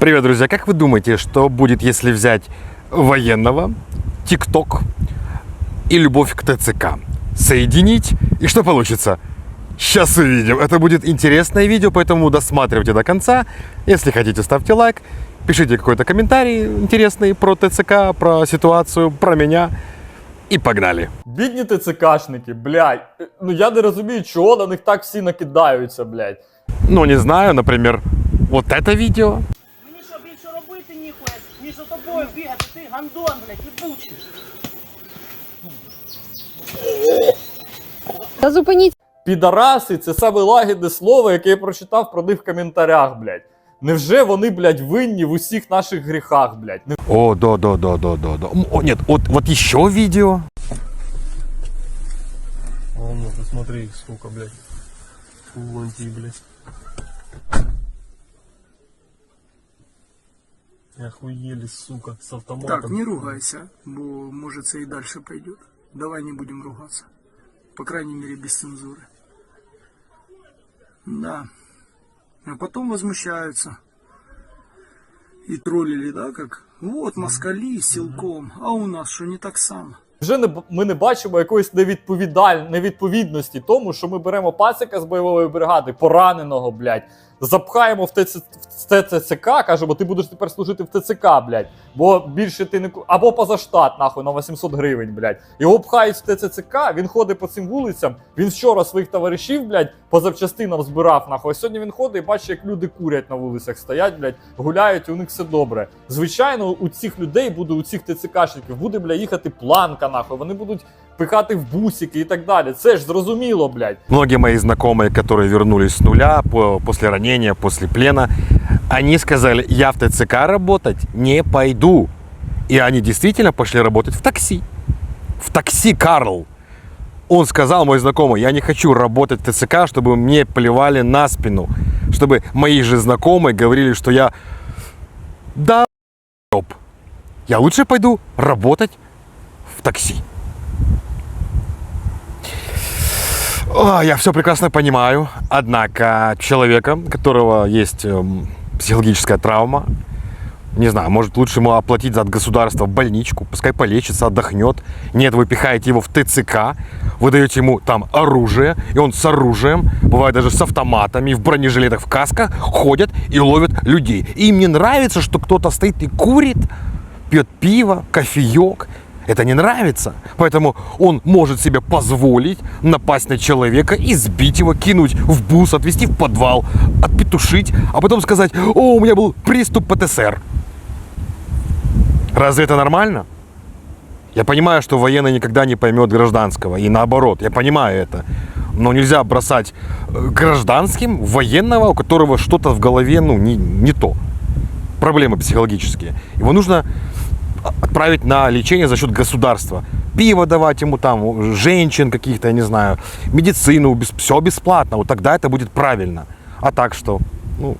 Привет, друзья. Как вы думаете, что будет, если взять военного, ТикТок и любовь к ТЦК? Соединить, и что получится? Сейчас увидим. Это будет интересное видео, поэтому досматривайте до конца. Если хотите, ставьте лайк, пишите какой-то комментарий интересный про ТЦК, про ситуацию, про меня. І погнали. Бідні ТЦКшники, блядь. Е, Ну я не розумію, чого на них так всі накидаються, блядь. Ну, не знаю, например, вот это видео. Гандон, блядь, їбучий. Та зупиніть Підараси це саме лагідне слово, яке я прочитав про них в коментарях, блядь. Невже вони, блядь, винні в усіх наших гріхах, блядь? Не- О, да, да, да, да, да, да. М, О, нет, вот, вот еще видео. О, ну ты смотри, сука, блядь. Фу, блядь. Охуели, сука, с автоматом. Так, не ругайся, бо может це и дальше пойдет. Давай не будем ругаться. По крайней мере, без цензуры. Да. А потом возмущаются. И троллили, да, как вот москали силком, а у нас что не так само. Вже не, ми не бачимо якоїсь невідповідаль... невідповідності тому, що ми беремо пасика з бойової бригади, пораненого, блядь, запхаємо в, ТЦ... в ТЦК, кажемо, ти будеш тепер служити в ТЦК, блядь, бо більше ти не або поза штат, нахуй, на 800 гривень, блядь. Його пхають в ТЦК, він ходить по цим вулицям. Він вчора своїх товаришів, блядь, по запчастинам збирав, нахуй. А сьогодні він ходить і бачить, як люди курять на вулицях, стоять, блядь, гуляють, і у них все добре. Звичайно, у цих людей буде, у цих ТЦКшників буде, бля, їхати планка, нахуй. Вони будуть пихати в бусики і так далі. Це ж зрозуміло, блядь. Многие мои знакомые, которые вернулись с нуля по- после ранения, после плена, они сказали, я в ТЦК работать не пойду. И они действительно пошли работать в такси. В такси Карл. Он сказал, мой знакомый, я не хочу работать в ТЦК, чтобы мне плевали на спину. Чтобы мои же знакомые говорили, что я... Да, ёб. Я лучше пойду работать в такси. О, я все прекрасно понимаю. Однако человека, у которого есть эм, психологическая травма, не знаю, может лучше ему оплатить от государства больничку, пускай полечится, отдохнет. Нет, вы пихаете его в ТЦК, вы даете ему там оружие, и он с оружием, бывает даже с автоматами, в бронежилетах, в касках, ходят и ловят людей. И им не нравится, что кто-то стоит и курит, пьет пиво, кофеек. Это не нравится. Поэтому он может себе позволить напасть на человека, избить его, кинуть в бус, отвезти в подвал, отпетушить, а потом сказать, о, у меня был приступ ПТСР. Разве это нормально? Я понимаю, что военный никогда не поймет гражданского, и наоборот, я понимаю это. Но нельзя бросать э, гражданским военного, у которого что-то в голове, ну, не, не то. Проблемы психологические. Его нужно отправить на лечение за счет государства. Пиво давать ему там, женщин каких-то, я не знаю, медицину, все бесплатно. Вот тогда это будет правильно. А так что, ну,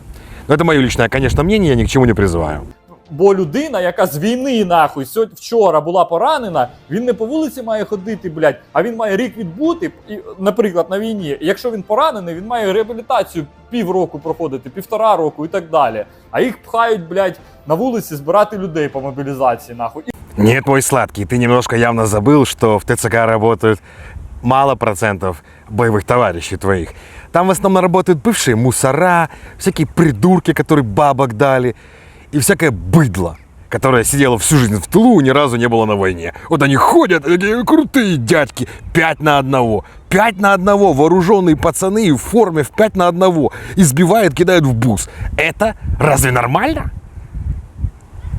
это мое личное, конечно, мнение, я ни к чему не призываю. Бо людина, яка з війни нахуй сьогодні вчора була поранена, він не по вулиці має ходити, блядь, а він має рік відбути, і, наприклад, на війні. І Якщо він поранений, він має реабілітацію півроку проходити, півтора року і так далі. А їх пхають, блядь, на вулиці збирати людей по мобілізації, нахуй. І Нет, мой сладкий, ты немножко явно забыл, что в ТЦК работают мало процентов боевых товарищей твоих. Там в основном работают бывшие мусора, всякие придурки, которые бабок дали, И всякое быдло, которое сидело всю жизнь в тылу ни разу не было на войне. Вот они ходят, такие крутые дядьки, пять на одного. Пять на одного, вооруженные пацаны в форме в пять на одного. Избивают, кидают в бус. Это разве нормально?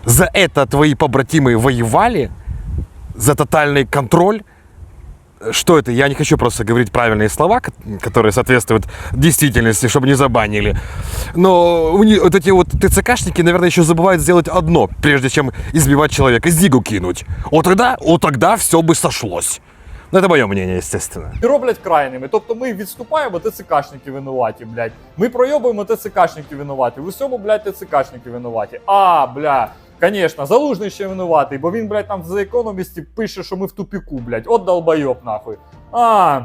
за это твои побратимы воевали, за тотальный контроль. Что это? Я не хочу просто говорить правильные слова, ко- которые соответствуют действительности, чтобы не забанили. Но у них- вот эти вот ТЦКшники, наверное, еще забывают сделать одно, прежде чем избивать человека, зигу кинуть. Вот тогда, вот тогда все бы сошлось. Ну, это мое мнение, естественно. І роблять крайними. Тобто ми відступаємо, ТЦКшники винуваті, блядь. Ми пройобуємо ТЦКшники винуваті. В усьому, блядь, ТЦКшники винуваті. А, бля. Конечно, залужний ще винуватий, бо він, блядь, там в Economist пише, що ми в тупіку, блядь. От долбойоб, нахуй. А,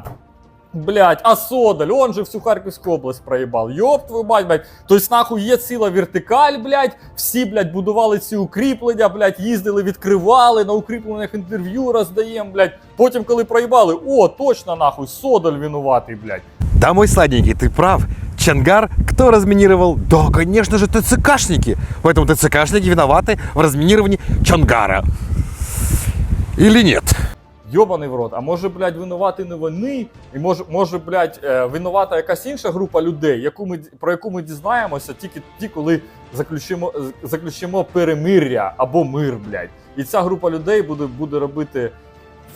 Блять, а Содоль, он же всю Харківську область проїбав. Йоп твою мать, блядь. Тобто, нахуй, є ціла вертикаль, блядь. Всі, блядь, будували ці укріплення, блядь, їздили, відкривали, на укріплених інтерв'ю роздаємо, блядь. Потім, коли проїбали, о, точно нахуй, Содоль винуватий, блядь. Да, мой сладенький, ты прав. Чангар кто разминировал? Да, конечно же, ТЦКшники. Поэтому ТЦКшники виноваты в разминировании Чангара. Или нет? Йобаний в рот. А може, блядь, винувати не вони, і може, може, блядь, е, винувата якась інша група людей, яку ми, про яку ми дізнаємося тільки тоді, коли заключимо, заключимо перемир'я або мир, блядь. І ця група людей буде, буде робити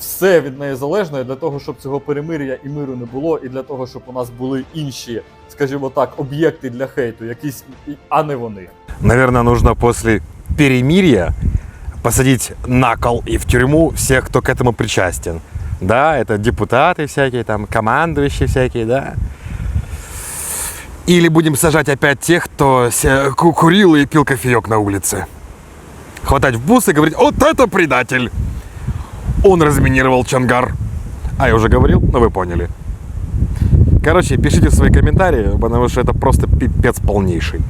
все від неї залежне для того, щоб цього перемир'я і миру не було, і для того, щоб у нас були інші, скажімо так, об'єкти для хейту, якісь, і- а не вони. Наверное, нужно после перемирия посадить на кол и в тюрьму всех, кто к этому причастен. Да, это депутаты всякие, там, командующие всякие, да. Или будем сажать опять тех, кто се- ку- курил и пил кофеек на улице. Хватать в бус и говорить, вот это предатель. Он разминировал Чангар. А я уже говорил, но вы поняли. Короче, пишите свои комментарии, потому что это просто пипец полнейший.